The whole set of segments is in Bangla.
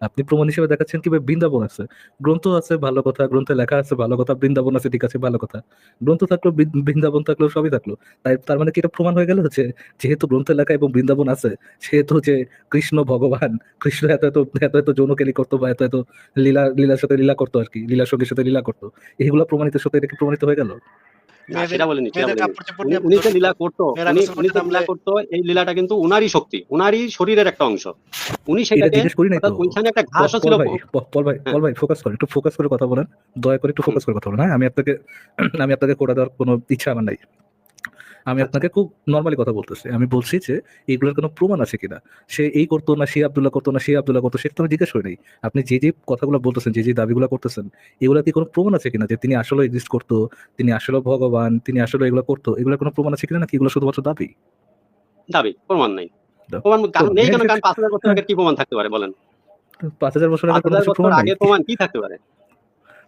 আপনি প্রমাণ হিসেবে দেখাচ্ছেন কীভাবে বৃন্দাবন আছে। গ্রন্থ আছে ভালো কথা, গ্রন্থে লেখা আছে ভালো কথা, বৃন্দাবন আছে ঠিক আছে ভালো কথা। গ্রন্থ থাকলেও বৃন বৃন্দাবন থাকলেও সবই থাকল। তাই তার মানে কি এটা প্রমাণ হয়ে গেল হচ্ছে যেহেতু গ্রন্থে লেখা এবং বৃন্দাবন আছে সেহেতু যে কৃষ্ণ ভগবান, কৃষ্ণ এত, এত, এত, এত যৌনকেলি করতো বা এত, এত লীলা লীলার সাথে লীলা করতো আর কি লীলা সঙ্গীর সাথে লীলা করতো। এগুলা প্রমাণিত সত্য এটা কি প্রমাণিত হয়ে গেল? সেটা বলিনি, উনি যে লীলা করতো, উনি উনি যে লীলা করতো এই লীলাটা কিন্তু উনারই শক্তি, উনারই শরীরের একটা অংশ। উনি সেটাকে ওইখানে একটা ঘাসও ছিল পল ভাই, হ্যাঁ। পল ভাই ফোকাস করেন। একটু ফোকাস করে কথা বলেন। দয়া করে একটু ফোকাস করে কথা বলেন, হ্যাঁ? আমি আপনাকে আমি আপনাকে কোটা দেওয়ার কোনো ইচ্ছা আমার নাই। আমি আচ্ছা। আপনাকে খুব নর্মালি কথা বলতেছি। আমি বলছি যে এগুলোর কোনো প্রমাণ আছে কিনা? সে এই করতো না, সে আব্দুল্লাহ করতো না, সে আব্দুল্লাহ করতো সেটা তো আমি জিজ্ঞেস করি নাই। আপনি যে, যে কথাগুলো বলতেছেন, যে, যে দাবিগুলা করতেছেন, এগুলা কি কোনো প্রমাণ আছে কিনা যে তিনি আসলে এক্সিস্ট করতো, তিনি আসলে ভগবান, তিনি আসলে এগুলো করতো। এগুলো কোনো প্রমাণ আছে কিনা নাকি এগুলো শুধুমাত্র দাবি? দাবি, প্রমাণ নাই। প্রমাণ নেই কেন? কারণ ৫০০০ বছর। আগের কি প্রমাণ থাকতে পারে বলেন? ৫০০০ বছর আগের কোনো ৫০০০ কিছু বছর? আগের প্রমাণ কি থাকতে পারে?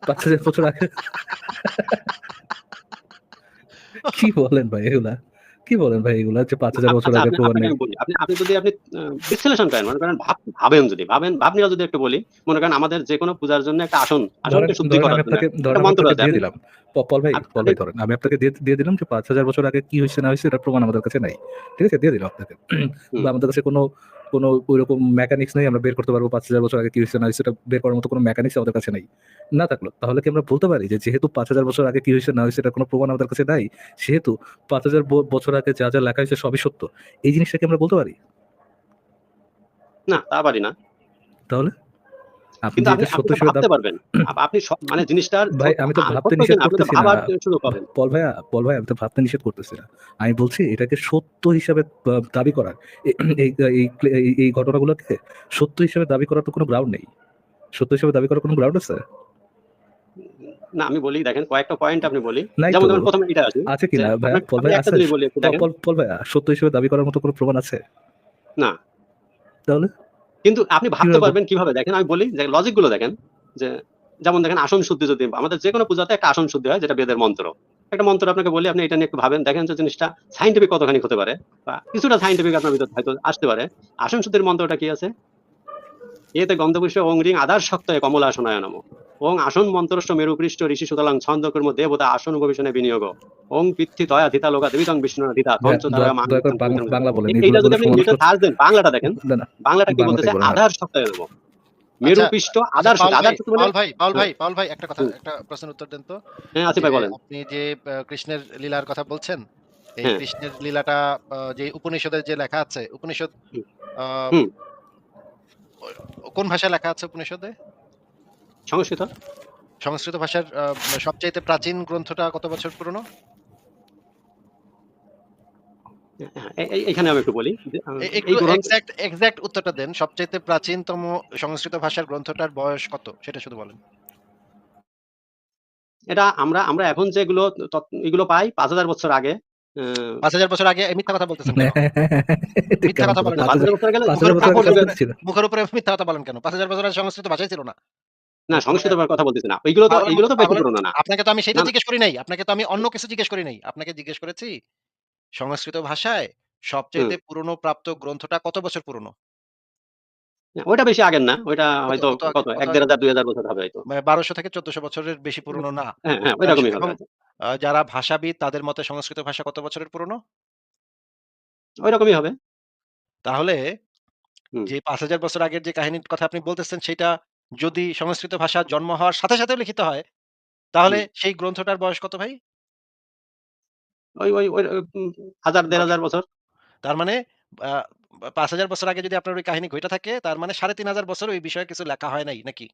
৫০০০ বছর আগে কি বলেন ভাই এগুলা? কি বলেন ভাই এগুলা যে ৫০০০ আ বছর আচ্ছা আপনি প্রমাণ নাই? আপনি আপনি যদি আপনি বিশ্লেষণ করেন, মনে করেন ভাবেন যদি, ভাবেন ভাব নিয়ে যদি একটু বলি, মনে করেন আমাদের যেকোনো পূজার জন্য একটা আসন, আসনকে শুদ্ধি করার জন্য দিয়ে দিলাম। প পল ভাই, আপ পল ভাই ধরেন। আমি আপনাকে দিয়ে দিলাম যে ৫০০০ বছর আগে কি হইছে না হইছে এটার প্রমাণ আমাদের কাছে নাই। ঠিক আছে? দিয়ে দিলাম আপনাকে। বা আমাদের কাছে কোনো কোনো ওইরকম মেকানিক্স নেই আমরা বের করতে পারব ৫০০০ বছর আগে কি হয়েছে না হয়েছে সেটা বের করার মতো কোনো মেকানিক্স আমাদের কাছে নেই না থাকল তাহলে কি আমরা বলতে পারি যে যেহেতু ৫০০০ বছর আগে কি হয়েছে না হয়েছে এটার কোনো প্রমাণ আমাদের কাছে নাই, সেহেতু পাঁচ হাজার বছর আগে যা, যা লেখা হয়েছে সবই সত্য। এই জিনিসটা কি আমরা বলতে পারি? না, তা পারি না। তাহলে? আপনি কিন্তু আপনি সত্য ভাবতে দাবি পারবেন। আপনি মানে জিনিসটার ভাই আমি তো ভাবতে নিষেধ কিনা আপনি তো করতেছি না। ভাবার সুযোগ প পাবেন। পল ভাইয়া, পল ভাই আমি তো ভাবতে নিষেধ করতেছি না। আমি বলছি এটাকে সত্য হিসাবে দাবি করার এই ঘটনাগুলোকে সত্য হিসেবে দাবি করার তো কোনো গ্রাউন্ড নেই। সত্য হিসেবে দাবি করার কোনো গ্রাউন্ড আছে? না আমি বলি দেখেন কয়েকটা পয়েন্ট আপনি বলি। যেমন। ধরুন ১ম এটা। আছে কিনা? পল ভাই আছে? পল পল সত্য হিসেবে দাবি করার মতো কোনো প্রমাণ আছে? না। তাহলে? কিন্তু আপনি ভাবতে পারবেন কীভাবে দেখেন আমি বলি যে লজিকগুলো দেখেন যে যেমন দেখেন আসন শুদ্ধি যদি আমাদের যে কোনো পূজাতে একটা আসন শুদ্ধি হয় যেটা বেদের মন্ত্র। একটা মন্ত্র আপনাকে বলি আপনি এটা নিয়ে একটু ভাবেন দেখেন যে জিনিসটা সাইন্টিফিক কতখানি হতে পারে বা কিছুটা সাইন্টিফিক আপনার ভিতর হয়তো আসতে পারে। আসন শুদ্ধির মন্ত্রটা কি আছে? এতে গন্ধপুষ্প ওং রিং শক্ত কমলা আসনায় নমঃ। ওং আসন মন্ত্রস্য মেরুপৃষ্ঠ ঋষি সুতলাং ছন্দকর্ম দেবতা আসন উপবেশনে বিনিয়োগ। ওং পিত্থি তয়া ধিতা লোকা দেবিতং বিষ্ণু ধিতা দয়া দয়া বাংলা বাংলা বলেন। এইটা যদি আপনি করতে সার্চ দেন বাংলাটা দেখেন। বাংলাটা কি বলতেছে হ্যাঁ। আধার নমঃ। মেরুপৃষ্ঠ আধার আচ্ছা, আধার ভাই, শক্তি মানে ভাই, পাউল ভাই। পাউল ভাই একটা কথা একটা প্রশ্নের উত্তর দেন তো। হ্যাঁ আসিফ ভাই বলেন। আপনি যে কৃষ্ণের লীলার কথা বলছেন, এই হ্যাঁ। কৃষ্ণের লীলাটা যে উপনিষদের যে লেখা আছে, উপনিষদ। কোন ভাষায় লেখা আছে উপনিষদে? সংস্কৃত? সংস্কৃত ভাষার সবচাইতে প্রাচীন গ্রন্থটা কত বছর পুরনো? এখানে আমি একটু বলি এক্সাক্ট এক্সাক্ট উত্তরটা দেন। সবচাইতে প্রাচীনতম সংস্কৃত ভাষার গ্রন্থটার বয়স কত? সেটা শুধু বলেন। এটা আমরা আমরা এখন যেগুলো এগুলো পাই ৫০০০ বছর আগে। আ ৫০০০ বছর আগে মিথ্যা কথা বলতেছেন? মিথ্যা কথা? বলেন না। ৫০০০ বছর আগে না ৫০০০ মুখের উপরে মিথ্যা কথা বলেন কেন? ৫০০০ বছর আগে সংস্কৃত ভাষাই ছিল না। না সংস্কৃত কথা বলতেছি না। এগুলো তো মতো তো বেশি না। আপনাকে তো আমি সেটা। জিজ্ঞেস করি নাই। আপনাকে তো আমি অন্য কিছু জিজ্ঞেস করি নাই। আপনাকে জিজ্ঞেস করেছি সংস্কৃত ভাষায়। সবচাইতে পুরনো প্রাপ্ত গ্রন্থটা কত বছর পুরনো? ওইটা বেশি আগের না। ওইটা হয়তো কত কত ১ আগে? ১৫০০ ২০০০ বছর হবে হয়তো। মানে ১২০০ থেকে ১৪০০ বছরের বেশি পুরনো না। হ্যাঁ, হ্যাঁ, ওইরকমই হবে এবং হয়তো। আ যারা ভাষাবিদ তাদের মতে সংস্কৃত ভাষা কত বছরের পুরনো? ওইরকমই হবে। তাহলে যে পাঁচ হাজার বছর আগের যে কাহিনীর কথা আপনি বলতেছেন সেটা যদি সংস্কৃত ভাষা জন্ম হওয়ার সাথে, সাথেও লিখিত হয়, তাহলে। সেই গ্রন্থটার বয়স কত ভাই? ওই ওই ওই উম ১০০০ ১৫০০ বছর। তার মানে আ ৫০০০ বছর আগে যদি আপনার ওই কাহিনী ঘইটা থাকে তার মানে ৩৫০০ বছর ওই বিষয়ে কিছু লেখা হয় নাই নাকি?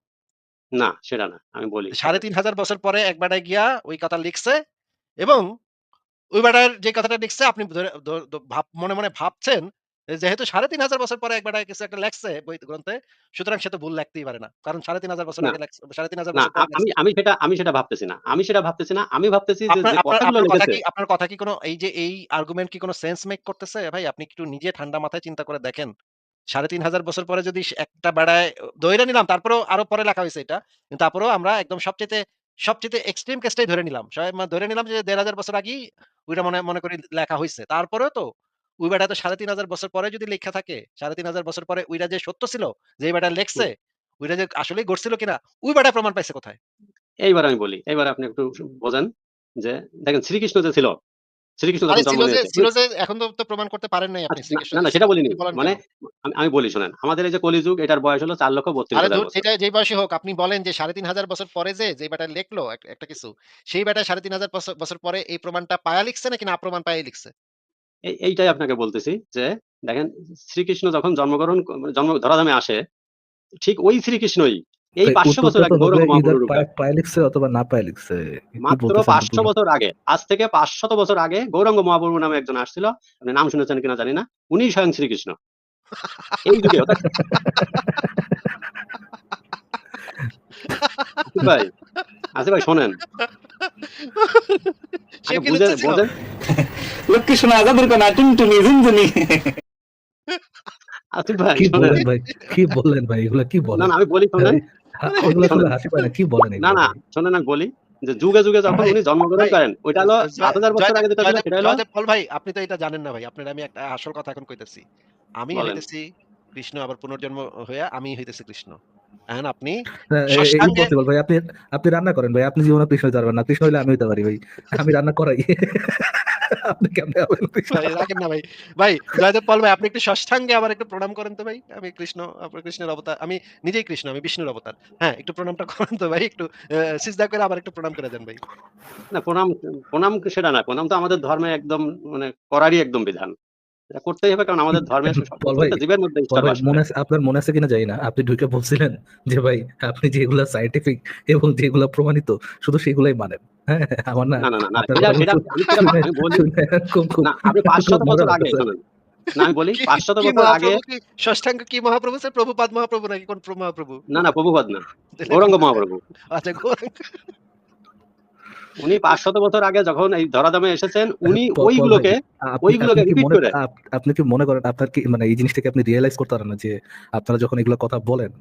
না, সেটা না। আমি বলি। ৩৫০০ বছর পরে এক বেটায় গিয়া ওই কথা লিখছে এবং ওই বেটার যে কথাটা লিখছে আপনি ধরে দ দ ভাব মনে, মনে ভাবছেন যেহেতু ৩৫০০ বছর পরে এক বেটায় কিছু একটা লেখছে বই গ্রন্থে, সুতরাং সে তো ভুল লেখতেই পারে না। কারণ ৩৫০০ বছর না। আগে লেখছে ৩৫০০ না, বছর আ পরে আমি আমি সেটা আমি সেটা ভাবতেছি না। আমি সেটা ভাবতেছি না। আমি ভাবতেছি যে, আপনার কথা কি কোন এই যে এই আর্গুমেন্ট কি কোন সেন্স মেক করতেছে? ভাই আপনি একটু নিজে ঠান্ডা মাথায় চিন্তা করে দেখেন। ৩৫০০ বছর পরে যদি একটা বেড়ায় ধইরা নিলাম তারপরেও আরও পরে লেখা হয়েছে এটা। কিন্তু তারপরেও আমরা একদম সবচেয়ে সবচেয়ে এক্সট্রিম কেসটাই ধরে নিলাম। ধরে নিলাম যে ১৫০০ বছর আগেই ওইটা মনে মনে করি লেখা হয়েছে তারপরেও তো ওই বেটা তো ৩৫০০ বছর পরে যদি লেখা থাকে, ৩৫০০ বছর পরে ওইটা যে সত্য ছিল যে বেটা লেখছে। ওইটা যে আসলেই ঘটছিল কিনা ওই বেটা প্রমাণ পাইছে কোথায়? এইবার আমি বলি এইবার আপনি একটু বোঝেন যে দেখেন শ্রীকৃষ্ণ যে ছিল শ্রীকৃষ্ণ যে যে এখন তো প্রমাণ করতে পারেন নাই আপনি আচ্ছা, না- শ্রীকৃষ্ণ না না সেটা বলিনি। মানে আমি- আমি বলি শোনেন আমাদের এই যে কলিযুগ এটার বয়স হলো চার লক্ষ বত্রিশ আরে হাজার সেটা যেই বয়সে হোক আপনি বলেন যে সাড়ে তিন হাজার বছর পরে যে যে বেটা লিখলো একটা কিছু সেই বেটা সাড়ে তিন হাজার বছর পরে এই প্রমাণটা পায়া লিখছে নাকি না প্রমাণ পায়া লিখছে? এইটাই আপনাকে বলতেছি যে দেখেন শ্রীকৃষ্ণ যখন জন্মগ্রহণ মানে জন্ম ধরাধামে আসে ঠিক ওই শ্রীকৃষ্ণই এই পাঁচশো বছর আগে গৌরব লিখছে অথবা না পায়ে লিখছে মাত্র পাঁচশো বছর আগে আজ থেকে পাঁচশত বছর আগে গৌরাঙ্গ মহাপ্রভু নামে একজন আসছিল আপনি নাম শুনেছেন কিনা জানি না উনি স্বয়ং শ্রীকৃষ্ণ। এই যুগে ভাই আসিফ ভাই শোনেন। বোঝেন। লক্ষ্মী শোনা আজাদের কোনা টুনটুনি ঝুনঝুনি। কি বলেন ভাই? কি বললেন ভাই? এগুলা কি বলেন? না আমি বলি শোনেন। হা- শুনে হাসি পায় না কি বলেন না না শোনেন আমি বলি যে যুগে যুগে যখন উনি জন্মগ্রহণ করেন ওইটা হলো সাত হাজার বছর আগে যেটা সেটা হলো জয়দেব ভাই আপনি তো এটা জানেন না ভাই আপনার আমি একটা আসল কথা এখন কইতেছি। আমি হইতেছি কৃষ্ণ আবার পুনর্জন্ম হইয়া আমি হইতেছি কৃষ্ণ। এখন আপনি ভাই আপনি আপনি রান্না করেন ভাই আপনি জীবনে কৃষ্ণ হইতে পারবেন না কৃষ্ণ হইলে আমি হইতে পারি ভাই। আমি রান্না করাই। আপনি কেমনে হবেন ভাই রাখেন না ভাই। ভাই জয়দেব পাল ভাই আপনি একটু ষষ্ঠাঙ্গে আবার একটু প্রণাম করেন তো ভাই। আমি কৃষ্ণ আপনার কৃষ্ণের অবতার আমি নিজেই কৃষ্ণ আমি বিষ্ণুর অবতার। হ্যাঁ একটু প্রণামটা করেন তো ভাই একটু সিজদা করে আবার একটু প্রণাম করে দেন ভাই। না প্রণাম প্রণাম সেটা না প্রণাম তো আমাদের ধর্মে একদম মানে করারই একদম বিধান। করতেই হবে কারণ আমাদের ধর্মে বল ভাই, প্রত্যেকটা জীবের মধ্যে মনে আছে আপনার মনে আছে কিনা জানি না। আপনি ঢুকে বলছিলেন যে ভাই আপনি যেগুলা সাইন্টিফিক এবং যেগুলা প্রমাণিত শুধু সেগুলাই মানেন। হ্যাঁ আমার না না না না না আপনার সেটা কথা সেটা শুনে- আমি সেটা আমি বলি শুনে খুব- খুব- আপনি পাঁচশত বছর আগে লাগতেছে। না আমি বলি কি- পাঁচশত বছর আগে মহাপ্রভু ষষ্ঠাঙ্গ কি মহাপ্রভু স্যার? প্রভুপাদ মহাপ্রভু নাকি? কোন প্র- মহাপ্রভু? না না প্রভুপদ না। গৌরঙ্গ মহাপ্রভু। আচ্ছা গৌরাঙ্গ উনি পাঁচশত বছর আগে যখন এই ধরাধামে এসেছেন উনি ওইগুলোকে ওইগুলোকে মনে করে। আপনি কি মনে করেন আপনার কি মানে এই জিনিসটাকে আপনি রিয়েলাইজ করতে পারেন না যে আপনারা যখন এগুলো কথা বলেন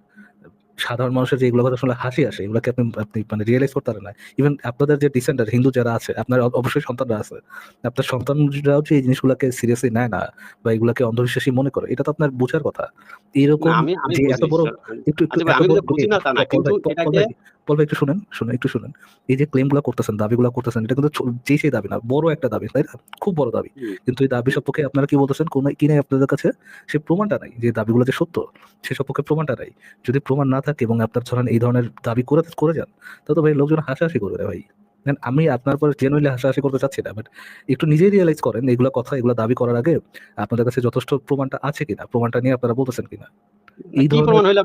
সাধারণ মানুষের যে এগুলো কথা শুনলে হাসি আসে এগুলোকে আপনি আপনি মানে রিয়েলাইজ করতে পারেন না ইভেন আপনাদের যে ডিসেন্ডার হিন্দু যারা আছে আপনার অবশ্যই সন্তানরা আছে আপনার সন্তানরাও যে এই জিনিসগুলোকে সিরিয়াসলি নেয় না বা এগুলোকে অন্ধবিশ্বাসী মনে করে এটা তো আপনার বোঝার কথা এরকম যে এত বড় ঈশ্বর। একটু যে তা ভাই একটু শুনেন শুনুন একটু শুনেন। এই যে ক্লেমগুলা করতেছেন দাবিগুলো করতেছেন এটা কিন্তু যেই সেই দাবি না বড় একটা দাবি তাই না? খুব বড় দাবি। কিন্তু এই দাবি সপক্ষে আপনারা কি বলতেছেন? কোন কি নাই আপনাদের কাছে? সে প্রমাণটা নাই যে দাবিগুলো যে সত্য সে সপক্ষে প্রমাণটা নাই। যদি প্রমাণ না থাকে এবং আপনার ধরেন এই ধরনের দাবি করে করে যান তাহলে তো ভাই লোকজন হাসাহাসি করবে ভাই। দেন আমি আপনার পর জেনুইনলি হাসাহাসি করতে চাচ্ছি না বাট একটু নিজেই রিয়েলাইজ করেন এগুলো কথা এগুলো দাবি করার আগে আপনাদের কাছে যথেষ্ট প্রমাণটা আছে কিনা? প্রমাণটা নিয়ে আপনারা বলতেছেন কিনা? এই ধরনের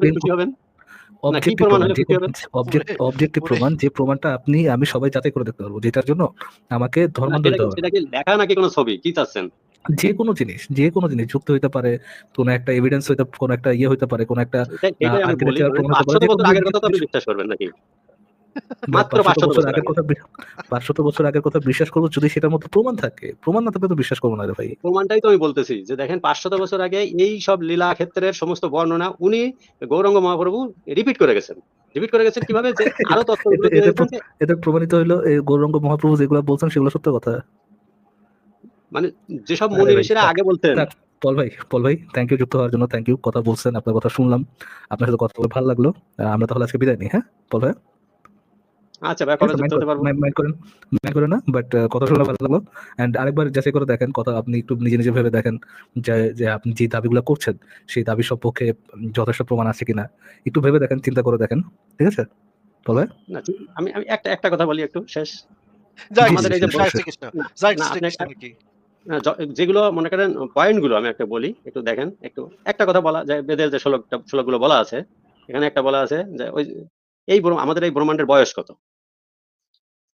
অবজেক্টিভ প্রমাণ যে প্রমাণটা আপনি আমি সবাই যাচাই করে দেখতে পারব যেটার জন্য আমাকে ধর্ম হবে। লেখা নাকি কোনো ছবি? কি চাচ্ছেন? যে কোনো জিনিস যে কোনো জিনিস যুক্ত হইতে পারে কোনো একটা এভিডেন্স হইতে কোনো একটা ইয়ে হইতে পারে কোন একটা আগের কথা আপনি বিশ্বাস করবেন নাকি? মাত্র 500 500 বছর বছর আগের কথা বি- 500 বছর আগের কথা বিশ্বাস করব যদি সেটার মধ্যে প্রমাণ থাকে প্রমাণ না থাকলে তো বিশ্বাস করব না রে ভাই। প্রমাণটাই তো আমি বলতেছি যে দেখেন পাঁচশত বছর আগে এই সব লীলা ক্ষেত্রের সমস্ত বর্ণনা উনি গৌরঙ্গ মহাপ্রভু রিপিট করে গেছেন। রিপিট করে গেছেন কীভাবে? যে আরও তথ্য এতে- এতে এতে প্রমাণিত হইল গৌরঙ্গ মহাপ্রভু যেগুলো বলছেন সেগুলো সত্য কথা। মানে যেসব মুনি ঋষিরা আগে বলতেন। পল ভাই পল ভাই থ্যাংক ইউ যুক্ত হওয়ার জন্য থ্যাংক ইউ কথা বলছেন আপনার কথা শুনলাম। আপনার সাথে কথা বলে ভালো লাগল। আমরা তাহলে আজকে বিদায় নিই হ্যাঁ পল ভাই? আচ্ছা ভাই কবে যুক্ত হতে পারব। মাইন্ড করেন মাইন্ড করেন না বাট কথা শুনে ভালো লাগল। এন্ড আরেকবার যাচাই করে দেখেন কথা আপনি একটু নিজে নিজে ভেবে দেখেন যে যে আপনি যে দাবিগুলো করছেন সেই দাবি সপক্ষে উম, যথেষ্ট প্রমাণ আছে কিনা। একটু ভেবে দেখেন চিন্তা করে দেখেন ঠিক আছে? ঠিক- আমি আমি একটা একটা কথা বলি একটু শেষ। আমাদের এই যে একটা- কি যেগুলো মনে করেন পয়েন্টগুলো আমি একটা বলি একটু দেখেন একটু একটা কথা বলা যায় বেদের যে শ্লোকটা শ্লোকগুলো বলা আছে এখানে একটা বলা আছে যে ওই এই আমাদের এই ব্রহ্মাণ্ডের বয়স কত?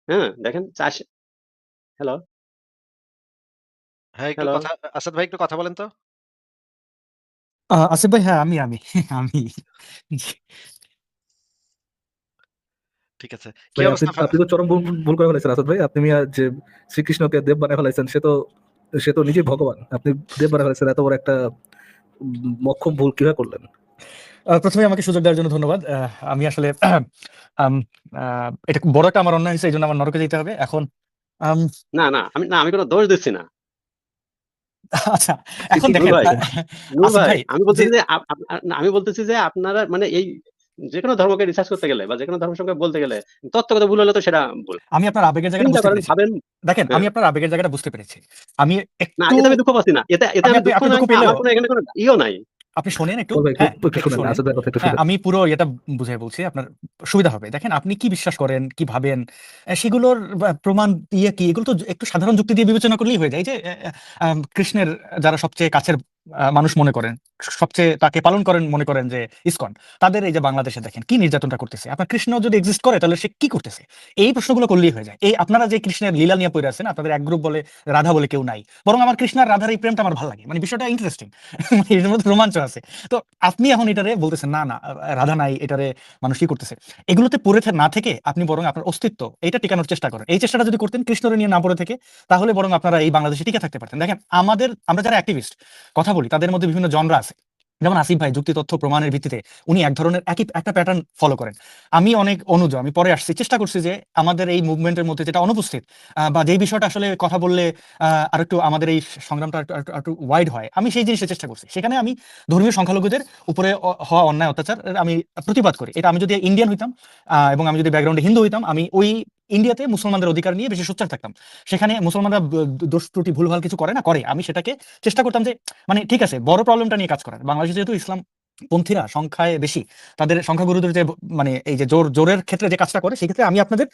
হ্যাঁ দেখেন চাষ হ্যালো হ্যাঁ একটু Hello? কথা আসাদ ভাই একটু কথা বলেন তো। আসিফ ভাই হ্যাঁ আমি আমি আমি। জি। ঠিক আছে। কি ভাই আপনি অবস্থা আপনি তো চরম ভুল ভুল করে ফেলেছেন আসাদ ভাই। আপনি মিয়া যে শ্রীকৃষ্ণকে দেব বানায় ফেলাইছেন সে তো সে তো নিজেই ভগবান। আপনি দেব বানায় ফেলাইছেন এত বড় একটা উম, মক্ষম ভুল কীভাবে করলেন? প্রথমে আমাকে সুযোগ দেওয়ার জন্য ধন্যবাদ। আমি আসলে এটা বড় একটা আমার অন্যায় হয়েছে এই জন্য আমার নরকে যেতে হবে। এখন না না আমি না আমি কোনো দোষ দিচ্ছি না। আচ্ছা এখন দেখেন ভাই, আমি বলতেছি যে না, আমি বলতেছি যে আপনারা মানে এই যে কোনো ধর্মকে রিসার্চ করতে গেলে বা যে কোনো ধর্মের সঙ্গে বলতে গেলে তত্ত্বগত ভুল হলে তো সেটা ভুল। আমি আপনার আবেগের জায়গাটা বুঝতে পেরেছি। দেখেন হ্যাঁ। আমি আপনার আবেগের জায়গাটা বুঝতে পেরেছি। আমি না আমি দুঃখ পাচ্ছি না। এতে এতে আমি দুঃখ আমার কোনো এখানে কোনো ইও নাই। আপনি শোনেন একটু? আমি পুরো এটা বুঝাই বলছি আপনার সুবিধা হবে। দেখেন আপনি কি বিশ্বাস করেন কি ভাবেন? সেগুলোর প্রমাণ ইয়ে কি? এগুলো তো একটু সাধারণ যুক্তি দিয়ে বিবেচনা করলেই হয়ে যায়। যে কৃষ্ণের যারা সবচেয়ে কাছের মানুষ মনে করেন সবচেয়ে তাকে পালন করেন, মনে করেন যে ইসকন। তাদের এই যে বাংলাদেশে দেখেন, কি নির্যাতনটা করতেছে? আপনার কৃষ্ণ যদি এক্সিস্ট করে, তাহলে সে কি করতেছে? এই প্রশ্নগুলো করলেই হয়ে যায়। এই আপনারা যে কৃষ্ণের লীলা নিয়ে পড়ে আছেন, আপনাদের এক গ্রুপ বলে রাধা বলে কেউ নাই। বরং আমার কৃষ্ণ আর রাধার এই প্রেমটা আমার ভালো লাগে। মানে বিষয়টা ইন্টারেস্টিং এর মধ্যে রোমাঞ্চ আছে। তো আপনি এখন এটারে বলতেছেন, না না, রাধা নাই, এটারে মানুষ কি করতেছে? এগুলোতে পড়ে না থেকে আপনি বরং আপনার অস্তিত্ব এটা টিকানোর চেষ্টা করেন। এই চেষ্টাটা যদি করতেন, কৃষ্ণরে নিয়ে না পড়ে থেকে, তাহলে বরং আপনারা এই বাংলাদেশে টিকে থাকতে পারতেন। দেখেন, আমাদের, আমরা যারা অ্যাক্টিভিস্ট কথা বলি, তাদের মধ্যে বিভিন্ন জনরা আছে। যেমন আসিফ ভাই, যুক্তি, তথ্য, প্রমাণের ভিত্তিতে উনি এক ধরনের একই, একটা প্যাটার্ন ফলো করেন। আমি অনেক অনুজ, আমি পরে আসছি, চেষ্টা করছি যে আমাদের এই মুভমেন্টের মধ্যে যেটা অনুপস্থিত বা যেই বিষয়টা আসলে কথা বললে আর একটু আমাদের এই সংগ্রামটা একটু- ওয়াইড হয়, আমি সেই জিনিসটা চেষ্টা করছি। সেখানে আমি ধর্মীয় সংখ্যালঘুদের উপরে হওয়া অন্যায় অত্যাচার আমি প্রতিবাদ করি। এটা আমি যদি ইন্ডিয়ান হইতাম এবং আমি যদি ব্যাকগ্রাউন্ডে হিন্দু হইতাম, আমি ওই ইন্ডিয়াতে মুসলমানদের অধিকার নিয়ে বেশি সোচ্চার থাকতাম। সেখানে মুসলমানরা দোষ ত্রুটি ভুলভাল কিছু করে না করে। আমি সেটাকে চেষ্টা করতাম যে মানে ঠিক আছে বড় প্রবলেমটা নিয়ে কাজ করার। বাংলাদেশে যেহেতু ইসলাম পন্থীরা সংখ্যায় বেশি তাদের সংখ্যাগুরুদের যে মানে এই যে জোর জোরের ক্ষেত্রে যে কাজটা করে সেক্ষেত্রে আমি আপনাদের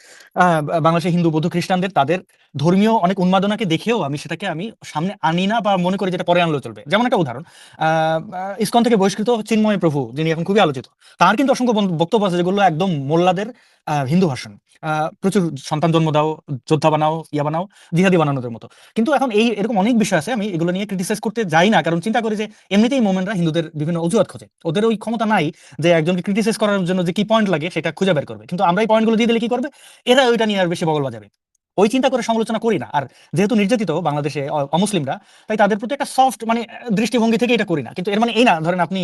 বাংলাদেশের হিন্দু বৌদ্ধ খ্রিস্টানদের তাদের ধর্মীয় অনেক উন্মাদনাকে দেখেও আমি সেটাকে আমি সামনে আনি না বা মনে করি যেটা পরে আনলেও চলবে। যেমন একটা উদাহরণ আহ, ইসকন থেকে বহিষ্কৃত চিন্ময় প্রভু যিনি এখন খুবই আলোচিত তার কিন্তু অসংখ্য বক্তব্য আছে যেগুলো একদম মোল্লাদের হিন্দু ভাষণ। প্রচুর সন্তান জন্ম দাও, যোদ্ধা বানাও, ইয়া বানাও, জিহাদি বানানোদের মতো। কিন্তু এখন এই এরকম অনেক বিষয় আছে, আমি এগুলো নিয়ে ক্রিটিসাইজ করতে যাই না, কারণ চিন্তা করি যে এমনিতেই মোমেনরা হিন্দুদের বিভিন্ন অজুহাত খোঁজে। ওদের ওই ক্ষমতা নাই যে একজনকে ক্রিটিসাইজ করার জন্য যে কি পয়েন্ট লাগে সেটা খুঁজে বের করবে। কিন্তু আমরা এই পয়েন্টগুলো দিয়ে দিলে কি করবে? এরা ওইটা নিয়ে আর বেশি বগল বাজাবে। ওই চিন্তা করে সমালোচনা করি না। আর যেহেতু নির্যাতিত বাংলাদেশে অমুসলিমরা, তাই তাদের প্রতি একটা সফট মানে দৃষ্টিভঙ্গি থেকে এটা করি না। কিন্তু এর মানে এই না, ধরেন আপনি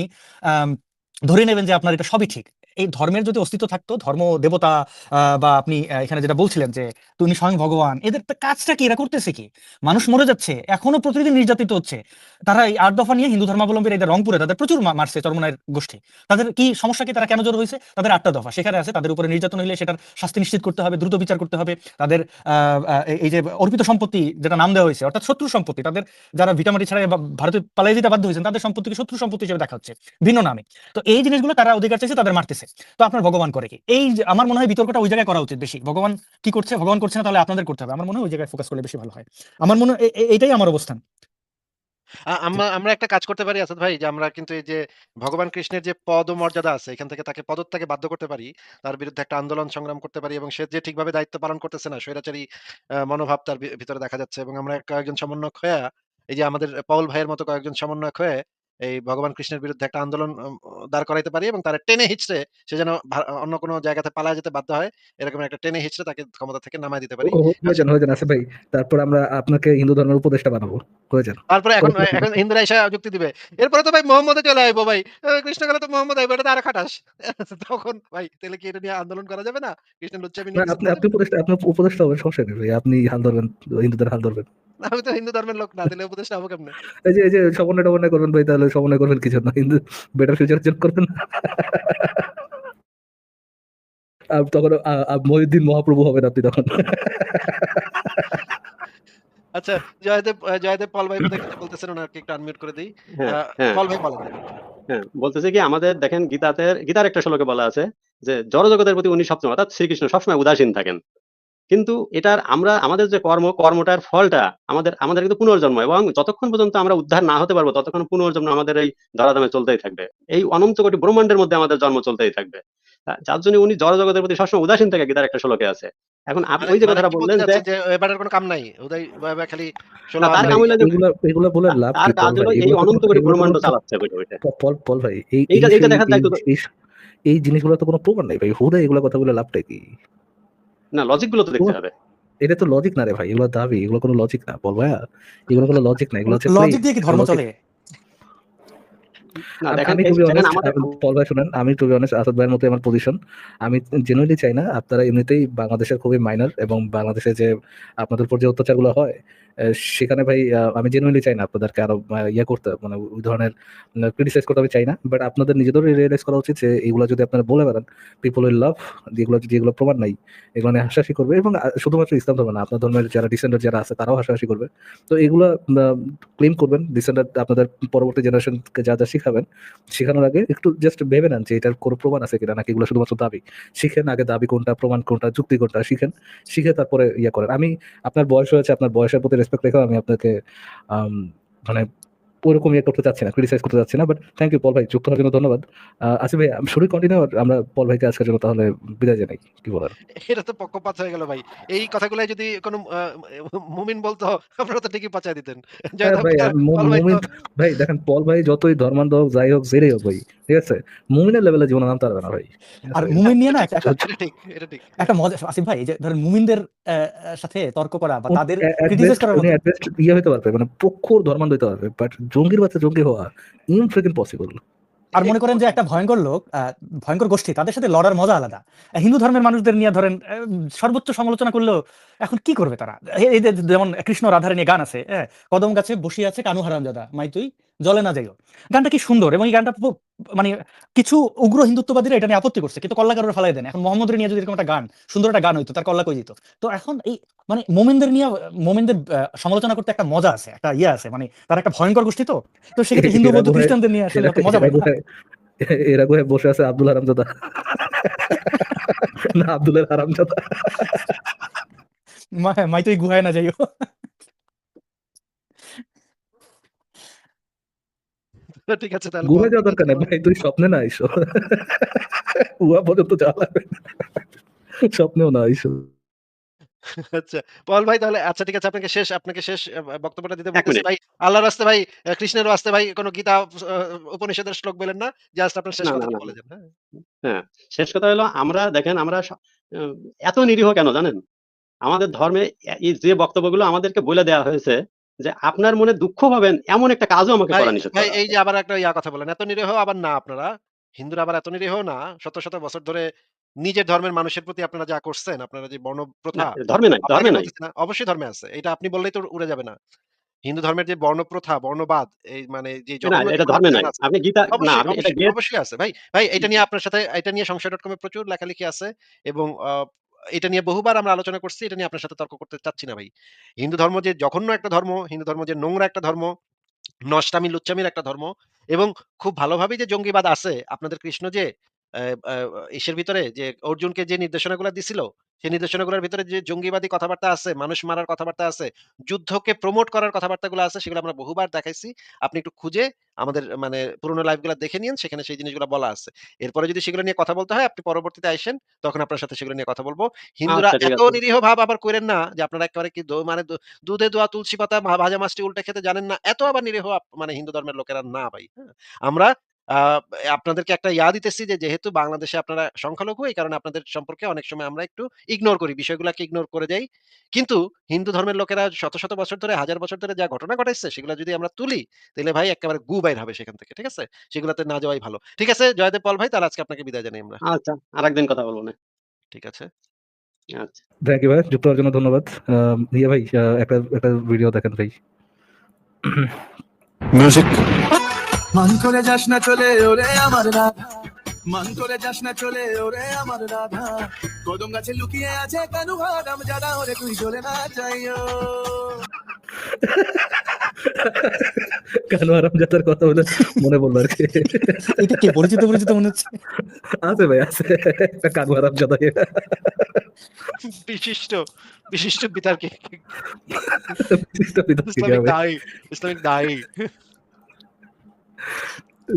ধরে নেবেন যে আপনার এটা সবই ঠিক। এই ধর্মের যদি অস্তিত্ব থাকতো, ধর্ম, দেবতা বা আপনি এখানে যেটা বলছিলেন যে তুমি স্বয়ং ভগবান, এদের কাজটা কি? এরা করতেছে কি? মানুষ মরে যাচ্ছে, এখনও প্রতিদিন নির্যাতিত হচ্ছে। তারা এই আট দফা নিয়ে হিন্দু ধর্মাবলম্বীর এদের রংপুরে, তাদের প্রচুর মারছে চরমনায়ের গোষ্ঠী। তাদের কি সমস্যা কি? তারা কেন জোর হয়েছে? তাদের আটটা দফা, সেখানে আছে, তাদের উপরে নির্যাতন হইলে সেটার শাস্তি নিশ্চিত করতে হবে, দ্রুত বিচার করতে হবে। তাদের এই- যে অর্পিত সম্পত্তি যেটা নাম দেওয়া হয়েছে, অর্থাৎ শত্রু সম্পত্তি, তাদের যারা ভিটামাটি ছাড়া ভারতে পালিয়ে যেতে বাধ্য হয়েছেন, তাদের সম্পত্তিকে শত্রু সম্পত্তি হিসেবে দেখা হচ্ছে, ভিন্ন নামে। তো এই জিনিসগুলো তারা অধিকার চাইছে, তাদের মারতেছে। তো আপনার ভগবান করে কি? এই আমার মনে হয় বিতর্কটা ওই জায়গায় করা উচিত বেশি। ভগবান কি করছে? ভগবান করছে না, তাহলে আপনাদের করতে হবে। আমার মনে হয় ওই জায়গায় ফোকাস করলে বেশি ভালো হয়। আমার মনে হয় এটাই আমার অবস্থান। আমরা আমরা একটা কাজ করতে পারি আসাদ ভাই, যে আমরা কিন্তু এই যে ভগবান কৃষ্ণের যে পদ মর্যাদা আছে, এখান থেকে তাকে পদত্যাগে বাধ্য করতে পারি। তার বিরুদ্ধে একটা আন্দোলন সংগ্রাম করতে পারি এবং সে যে ঠিকভাবে দায়িত্ব পালন করতেছে না, স্বৈরাচারী মনোভাব তার ভিতরে দেখা যাচ্ছে এবং আমরা কয়েকজন সমন্বয়ক হয়ে, এই যে আমাদের পাউল ভাইয়ের মতো কয়েকজন সমন্বয়ক হয়ে এই ভগবান কৃষ্ণের বিরুদ্ধে একটা আন্দোলন দাঁড় করাইতে পারি এবং তার টেনে হিচড়ে সে যেন অন্য কোনো জায়গাতে পালায় যেতে বাধ্য হয় এরকম একটা টেনে হিচড়ে তাকে ক্ষমতা থেকে নামায় দিতে পারি। ও, ও, হয়ে যান হয়ে যান আসিফ ভাই তারপর আমরা আপনাকে হিন্দু ধর্মের উপদেষ্টা বানাবো। হয়ে যান। তারপরে এখন এখন হিন্দুরা এসে যুক্তি দিবে। এরপরে তো ভাই মোহাম্মদে চলে আইবো ভাই। কৃষ্ণ গেলে তো মোহাম্মদ আইবো এটা তো আরও খাটাস। তখন ভাই তাহলে কি এটা নিয়ে আন্দোলন করা যাবে না? কৃষ্ণ লুচ্চামি আপনি আপনি উপদেষ্টা আপনি উপদেষ্টা হবেন সমস্যা নেই ভাই। আপনি হাল ধরবেন হিন্দুদের হাল ধরবেন? আমি তো হিন্দু ধর্মের লোক না দিলে উপদেশ হব কেমনে? এই যে এই যে সমন্বয় টমন্বয় করবেন ভাই তাহলে সমন্বয় করবেন কিছু না কিন্তু বেটার ফিউচার জন্য করবেন আর তখন মহিউদ্দিন মহাপ্রভু হবেন আপনি তখন। আচ্ছা জয়দেব জয়দেব পল ভাই বলতেছেন ওনাকে একটু আনমিউট করে দিই। হ্যাঁ হ্যাঁ। পল ভাই বলেন। হ্যাঁ বলতেছে কি আমাদের দেখেন গীতাতে গীতার একটা শ্লোকে বলা আছে যে জড়জগতের প্রতি উনি সবসময় অর্থাৎ শ্রীকৃষ্ণ সবসময় উদাসীন থাকেন। কিন্তু এটার আমরা আমাদের যে কর্ম কর্মটার ফলটা আমাদের আমাদের কিন্তু পুনর্জন্ম এবং যতক্ষণ পর্যন্ত আমরা উদ্ধার না হতে পারব ততক্ষণ পুনর্জন্ম আমাদের এই ধরাধামে চলতেই থাকবে। এই অনন্ত কোটি ব্রহ্মাণ্ডের মধ্যে আমাদের জন্ম চলতেই থাকবে। যার জন্য উনি জড়জগতের প্রতি সবসময় উদাসীন থাকে গীতার একটা শ্লোকে আছে। এখন আপনি মানে ওই যে মানে কথাটা বললেন যে এবারের কোনো কাম নাই? উদয় ভাই খালি শোনা তার কাম হইল যে এগুলা বলে লাভ তার কি কাজ হলো এই অনন্ত কোটি ব্রহ্মাণ্ড চালাচ্ছে বইটা পল পল ভাই এই এই এইটা- দেখার দায়িত্ব তো- এই- এই জিনিসগুলো তো কোনো প্রমাণ নাই ভাই। হুদা এগুলো কথা বলে লাভটা কি? না লজিকগুলো তো দেখতে হবে। এটা তো লজিক না রে ভাই এগুলো দাবি এগুলো কোনো লজিক না বল ভাইয়া। এগুলো কোনো লজিক না এগুলো হচ্ছে লজিক দিয়ে কি ধর্ম চলে? আমি- দেখেন আমি টু অনেস্ট আমাদের পল ভাই শুনেন আমি টু বি অনেস্ট আসাদ ভাইয়ের মতো আমার পজিশন আমি জেনুইনলি চাই না আপনারা এমনিতেই বাংলাদেশের খুবই মাইনার এবং বাংলাদেশে যে আপনাদের উপর যে অত্যাচারগুলো হয় সেখানে ভাই আমি জেনুইনলি চাই না আপনাদেরকে আরও ইয়ে করতে মানে ওই ধরনের ক্রিটিসাইজ করতে আমি চাই না। বাট আপনাদের নিজেদের রিয়েলাইজ করা উচিত যে, এগুলো যদি আপনারা বলে বেড়ান পিপল উইল লাভ যেগুলো যদি এগুলো প্রমাণ নাই, এগুলো নিয়ে হাসাহাসি করবে এবং শুধুমাত্র ইসলাম ধর্ম না, আপনার ধর্মের যারা ডিসেন্ডার যারা আছে, তারাও হাসাহাসি করবে। তো এগুলো ক্লেম করবেন ডিসেন্ডার আপনাদের পরবর্তী জেনারেশনকে যা যা শিখাবেন, শেখানোর আগে একটু জাস্ট ভেবে নেন যে, এটার কোনো প্রমাণ আছে কিনা, নাকি এগুলো শুধুমাত্র দাবি। শিখেন আগে দাবি কোনটা, প্রমাণ কোনটা, যুক্তি কোনটা, শিখেন, শিখে তারপরে ইয়ে করেন। আমি, আপনার বয়স হয়েছে, আপনার বয়সের প্রতি রেসপেক্ট রেখেও আমি আপনাকে মানে ওরকম ইয়ে করতে চাচ্ছি না ক্রিটিসাইজ করতে চাচ্ছি না বাট থ্যাংক ইউ পল ভাই যুক্ত হওয়ার জন্য ধন্যবাদ। আসিফ ভাই আমি শুরু কন্টিনিউ আমরা পল ভাইকে আজকের জন্য তাহলে বিদায় জানাই কি বলার? এটা তো পক্ষপাত হয়ে গেল ভাই। এই কথাগুলো যদি কোনো মুমিন বলতো আপনারা তো ঠিকই পাচাই দিতেন। হ্যাঁ ভাই ভাই, দেখেন পল ভাই যতই ধর্মান্ধ হোক যাই হোক জেরেই হোক ভাই ঠিক আছে? মুমিনের লেভেলে জীবন নাম পারবে না ভাই। আর মুমিন নিয়ে না একটা ঠিক এটা ঠিক। একটা মজা আসিফ ভাই যে ধরেন মুমিনদের সাথে তর্ক করা বা তাদের criticize best- উনি মতো। ইয়ে হতে পারবে মানে প্রখর ধর্মান্ধ হতে পারবে বাট জঙ্গির বাচ্চা জঙ্গি হওয়া ইনফ্রিকিন পসিবল আর মনে করেন যে একটা ভয়ঙ্কর লোক ভয়ঙ্কর গোষ্ঠী তাদের সাথে লড়ার মজা আলাদা। হিন্দু ধর্মের মানুষদের নিয়ে ধরেন সর্বোচ্চ সমালোচনা করলেও এখন কি করবে তারা? এই- যেমন কৃষ্ণ রাধারে নিয়ে গান আছে হ্যাঁ, কদম গাছে বসিয়ে আছে কানু হারামজাদা মাই তুই জলে না যাইও। গানটা কি সুন্দর এবং এই গানটা মানে কিছু উগ্র হিন্দুত্ববাদীরা এটা নিয়ে আপত্তি করছে কিন্তু কল্লা কারোর ফেলাই দেন এখন মোহাম্মদের নিয়ে যদি এরকম একটা গান সুন্দর একটা গান হইতো তার কল্লা কই যেত তো এখন এই মানে মোমেনদের নিয়ে মোমেনদের সমালোচনা করতে একটা মজা আছে একটা ইয়ে আছে মানে তার একটা ভয়ঙ্কর গোষ্ঠী তো। তো সেক্ষেত্রে হিন্দু বৌদ্ধ খ্রিস্টানদের নিয়ে আসলে মজা পাই এরা গুহায় বসে আছে আব্দুল হারামজাদা। না আব্দুলের হারামজাদা। মাই তুই গুহায় না যাইও। ঠিক আছে তাহলে যাওয়ার দরকার নেই ভাই তুই স্বপ্নে না আইসো। গুহা পর্যন্ত যাওয়া লাগবে স্বপ্নেও না আইসো। আচ্ছা পল ভাই তাহলে আচ্ছা ঠিক আছে আপনাকে শেষ আপনাকে শেষ বক্তব্যটা দিতে বলতেছি ভাই আল্লাহর রাস্তে ভাই কৃষ্ণের রাস্তে ভাই কোনো গীতা উপনিষদের শ্লোক বলেন না জাস্ট আপনার শেষ না, বলে যান হ্যাঁ। হ্যাঁ শেষ কথা হলো আমরা দেখেন আমরা এত নিরীহ কেন জানেন? আমাদের ধর্মে এই যে বক্তব্যগুলো আমাদেরকে বলে দেওয়া হয়েছে যে আপনার মনে দুঃখ পাবেন এমন একটা কাজও আমাকে করা নিষেধ ভাই এই যে আবার একটা ইয়া কথা বলেন এত নিরীহ আবার না আপনারা? হিন্দুরা আবার এত নিরীহ না? শত শত বছর ধরে নিজের ধর্মের মানুষের প্রতি আপনারা যা করছেন আপনারা যে বর্ণ প্রথা ধর্মে নাই ধর্মে নাই। অবশ্যই ধর্মে আছে এটা আপনি বললেই তো উড়ে যাবে না। হিন্দু ধর্মের যে বর্ণ প্রথা বর্ণবাদ এই মানে যে এটা ধর্মে নাই। আপনি গীতা না অবশ্যই এটা অবশ্যই আছে। ভাই ভাই এটা নিয়ে আপনার সাথে এটা নিয়ে সংশয় ডট কমে প্রচুর লেখালেখি আছে এবং এটা নিয়ে বহুবার আমরা আলোচনা করছি, এটা নিয়ে আপনার সাথে তর্ক করতে চাচ্ছি না ভাই। হিন্দু ধর্ম যে জঘন্য একটা ধর্ম, হিন্দু ধর্ম যে নোংরা একটা ধর্ম, নষ্টামি, লুচ্চামির একটা ধর্ম এবং খুব ভালোভাবেই যে জঙ্গিবাদ আছে, আপনাদের কৃষ্ণ যে ইসের ভিতরে যে অর্জুনকে যে নির্দেশনাগুলো দিছিল সেই নির্দেশনাগুলোর ভিতরে যে জঙ্গিবাদী কথাবার্তা আছে মানুষ মারার কথাবার্তা আছে যুদ্ধকে প্রমোট করার কথাবার্তাগুলো আছে সেগুলো আমরা বহুবার দেখাইছি। আপনি একটু খুঁজে আমাদের মানে পুরোনো লাইভগুলো দেখে নিন সেখানে সেই জিনিসগুলো বলা আছে। এরপরে যদি সেগুলো নিয়ে কথা বলতে হয় আপনি পরবর্তীতে আসেন তখন আপনার সাথে সেগুলো নিয়ে কথা বলব। হিন্দুরা আচ্ছা, এত নিরীহ ভাব আবার করেন না যে আপনারা একেবারে কি মানে দুধে দোয়া তুলসী পাতা ভাজা মাছটি উল্টে খেতে জানেন না এত আবার নিরীহ মানে হিন্দু ধর্মের লোকেরা না ভাই হ্যাঁ? আমরা আপনাদেরকে একটা ইয়া দিতেছি যে যেহেতু বাংলাদেশে আপনারা সংখ্যালঘু এই কারণে আপনাদের সম্পর্কে অনেক সময় আমরা একটু ইগনোর করি বিষয়গুলোকে ইগনোর করে যাই কিন্তু হিন্দু ধর্মের লোকেরা শত শত বছর ধরে হাজার বছর ধরে যা ঘটনা ঘটাইছে সেগুলো যদি আমরা তুলি তাহলে ভাই একেবারে গু বাইর হবে সেখান থেকে ঠিক আছে? সেগুলোতে না যাওয়াই ভালো। ঠিক আছে জয়দেব পল ভাই তাহলে আজকে আপনাকে বিদায় জানাই আমরা। আচ্ছা আরেকদিন কথা বলব না। ঠিক আছে। আচ্ছা। থ্যাংক ইউ ভাই যুক্ত হওয়ার জন্য ধন্যবাদ। ইয়ে ভাই একটা একটা ভিডিও দেখেন ভাই মান করে যাস না চলে ওরে আমার রাধা। মান করে যাস না চলে ওরে আমার রাধা। কদম গাছে লুকিয়ে আছে কানু হারাম জাদা ওরে তুই চলে না চাইও কানু আরামজাদার কথা বলে মনে পড়ল আর কি। এটা কে? পরিচিত পরিচিত মনে হচ্ছে? আছে ভাই আছে। একটা কানু আরামজাদা বিশিষ্ট বিশিষ্ট বিতার্কিক বিশিষ্ট বিতর্কিক ইসলামিক দায়ী ইসলামিক দায়ী।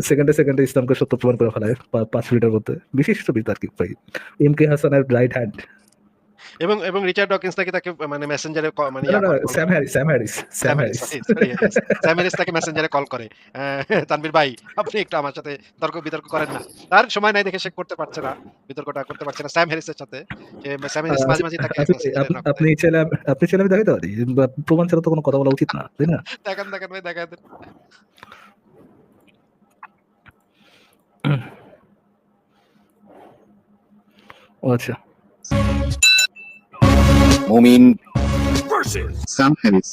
সেকেন্ডে সেকেন্ডে ইসলামকে সত্য প্রমাণ করে ফেলায় পাঁচ মিনিটের মধ্যে। বিশিষ্ট বিতার্কিক ভাই। এম কে হাসানের রাইট হ্যান্ড এবং এবং রিচার্ড ডকিন্স নাকি তাকে মানে মেসেঞ্জারে মানে Sam Harris Sam Harris Sam Harris Sam Harris তাকে মেসেঞ্জারে কল করে। তানভীর ভাই আপনি একটু আমার সাথে তর্ক বিতর্ক করেন না। তার সময় নাই দেখে সে করতে পারছে না বিতর্কটা করতে পারছে না স্যাম হ্যারিসের সাথে। যে স্যাম হ্যারিস মাঝে মাঝে তাকে আপনি-। ছেলে আপনি ছেলে আমি দেখাতে পারি। প্রমাণ ছাড়া তো কোনো কথা বলা উচিত না তাই না? দেখান দেখেন ভাই দেখান। আচ্ছা। মুমিন সাম হ্যারিস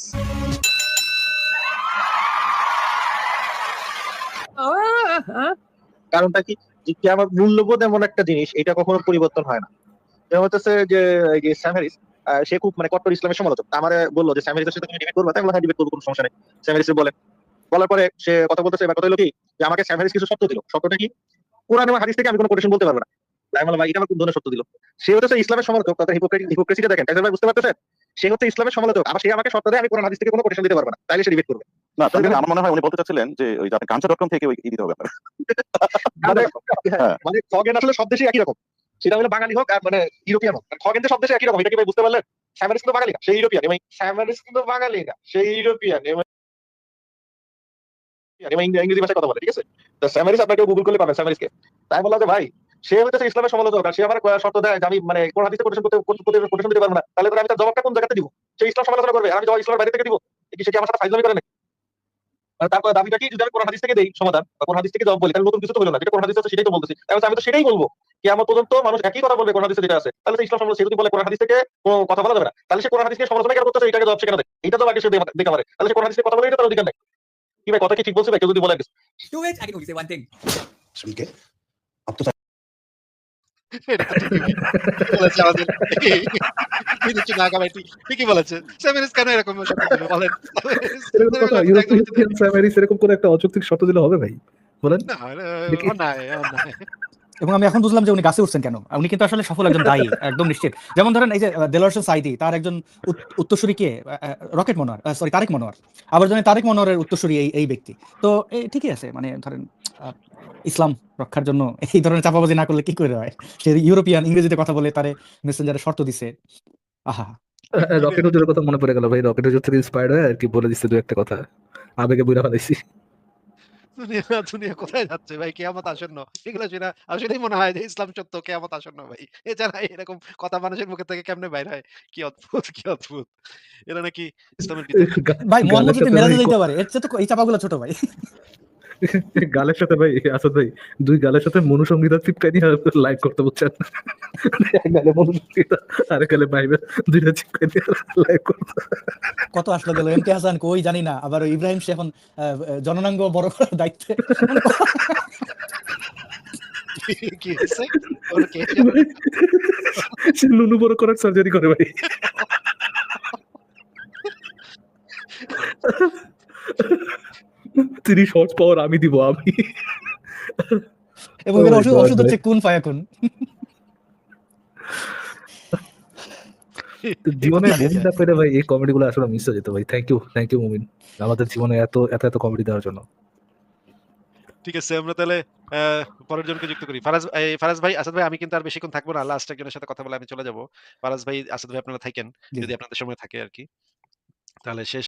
কারণটা কি? যে আমার মূল্যবোধ এমন একটা জিনিস এটা কখনো পরিবর্তন হয় না। যেমন হচ্ছে যে যে স্যাম হ্যারিস সে খুব মানে কট্টর ইসলামের সমালোচক। আমার বলল যে স্যাম সাথে তুমি ডিবেট করবে? তাই আমি ডিবেট হ্যাঁ, করব কোনো সমস্যা নেই। স্যাম বলে বলার পরে সে কথা বলতেছে এবার কথা হলো কি যে আমাকে স্যাম হ্যারিস কিছু সত্য দিল। সত্যটা কি? কোরআন এবং হাদিস থেকে আমি কোনো কোটেশন বলতে পারব না। তাই ভাই এটা আমার কোন ধরনের সত্য দিল? সে হচ্ছে ইসলামের সমালোচক তাদের হিপোক্রেসিটা দেখেন টাইসন ভাই বুঝতে পারতেছেন? সে হচ্ছে ইসলামের সমালোচক আবার সে আমাকে সত্য দেয় আমি কোরআন হাদিস থেকে কোনো কোটেশন দিতে পারব না। তাইলে সে ডিবেট করবে। না মানে আমার মনে হয় উনি বলতে চাচ্ছিলেন যে ওই আপনি গাঞ্চা ডট কম থেকে ওই দিতে হবে আপনার। মানে হ্যাঁ। মানে খগেন আসলে সব দেশে একই রকম। সেটা হলো বাঙালি হোক আর মানে ইউরোপিয়ান হোক। খগেন সব দেশে একই রকম এটা কি ভাই বুঝতে পারলেন? স্যামারিস কিন্তু বাঙালি না সেই ইউরোপিয়ান। এবং স্যামারিস কিন্তু বাঙালি না সেই ইউরোপিয়ান। ইংরেজি ভাষায় কথা বলে, ঠিক আছে? তো স্যামারিস আপনাকে গুগল করলে পাবেন স্যামারিসকে তাই বললাম যে, ভাই, সে হচ্ছে ইসলামের সমালোচক সে আমার শর্ত দেয় আমি মানে কোন হাদিসে কোটেশন করতে কোটেশন দিতে পারব না। তাহলে আমি তার জবাবটা কোন জায়গাতে দিব? সে ইসলাম সমালোচনা করবে আমি জবাব ইসলামের বাইরে থেকে দিব? কি সে কি আমার সাথে করে তারপর দাবিটা কি? যদি আমি কোন হাদিস থেকে দেই, সমাধান, বা কোন হাদিস থেকে জবাব বলি, তাহলে নতুন কিছু তো হলো না। যেটা কোন হাদিস আছে, সেটাই তো বলতেছি। আমি তো সেটাই বলব কি আমার পর্যন্ত মানুষ একই কথা বলবে কোন হাদিসে যেটা আছে। তাহলে ইসলাম সমালোচনা যদি বলে কোন হাদিস থেকে কথা বলা যাবে না, তাহলে সে কোন সমালোচনা কেন করতেছে? এটাকে জবাব সে কেন দেয়? এটা তো আগে সে দে- দেখতে পারে তাহলে সে কোন কথা বলে, এটা তার অধিকার নেই। কি ভাই কথা কি ঠিক ভাই? কেউ যদি বলে টু সে ওয়ান থিং শুনকে আপ তো ঠিকই বলেছে কেন এরকম এরকম একটা অযৌক্তিক শর্ত দিলে হবে ভাই? বলেন। না এবং আমি এখন বুঝলাম যে উনি গাছে উঠছেন কেন। উনি কিন্তু আসলে সফল একজন দায়ী একদম নিশ্চিত। যেমন ধরেন এই যে আহ, সাইদি তার একজন উত- উত্তরসূরি কে? Rocket Monowar sorry Tarek Monowar. আবার ধরেন তারেক মনোয়ারের উত্তরসূরি এই এই ব্যক্তি। তো এই ঠিকই আছে মানে ধরেন ইসলাম রক্ষার জন্য এই ধরনের চাপাবাজি না করলে কি করে হয়? সে ইউরোপিয়ান ইংরেজিতে কথা বলে তারে মেসেঞ্জারে শর্ত দিছে। আহা। রকেট কথা মনে পড়ে গেল ভাই রকেট থেকে ইন্সপায়ার্ড হয়ে আর কি বলে দিচ্ছে দু একটা কথা। আবেগে বুঝা ফেলাইছি দুনিয়া দুনিয়া কোথায় যাচ্ছে ভাই কেয়ামত আসন্ন এগুলো শুনে আসলেই মনে হয় যে ইসলাম সত্য কেয়ামত আসন্ন ভাই এছাড়া এরকম কথা মানুষের মুখে থেকে কেমনে বাইর হয়? কি অদ্ভুত কি অদ্ভুত। এরা নাকি ইসলামের। ভাই মোহাম্মদ যদি মেরাজে যেতে পারে। এর চেয়ে তো এই চাপাগুলো ছোট ভাই। গালের সাথে ভাই আসাদ ভাই দুই গালের সাথে মনুসংগীতা চিপকাই নিয়ে লাইভ করতে বলছেন। এক গালে মনুসংগীতা আর গালে বাইবেল দুইটা চিপকাই লাইভ করতে। কত আসলো গেল হাসান কই জানি না আবার ইব্রাহিম সে এখন আহ, জননাঙ্গ বড় করার দায়িত্বে। সে বড় করার সার্জারি করে ভাই। তিরিশ হর্স পাওয়ার আমি দিব আমি। এবং এর ওষুধ ওষুধ হচ্ছে কোন ফায়াকুন জীবনে মুমিন না পেলে ভাই এই কমেডি গুলো আসলে মিস হয়ে যেত ভাই। থ্যাংক ইউ থ্যাংক ইউ মুমিন। আমাদের জীবনে এত এত এত কমেডি দেওয়ার জন্য। ঠিক আছে আমরা তাহলে আহ, পরের জনকে যুক্ত করি। ফারাজ এই ফারাজ ভাই আসাদ ভাই আমি কিন্তু আর বেশিক্ষণ থাকব না। লাস্ট একজনের সাথে কথা বলে আমি চলে যাব। ফারাজ ভাই আসাদ ভাই আপনারা থাকেন যদি আপনাদের সময় থাকে আর কি। তাহলে শেষ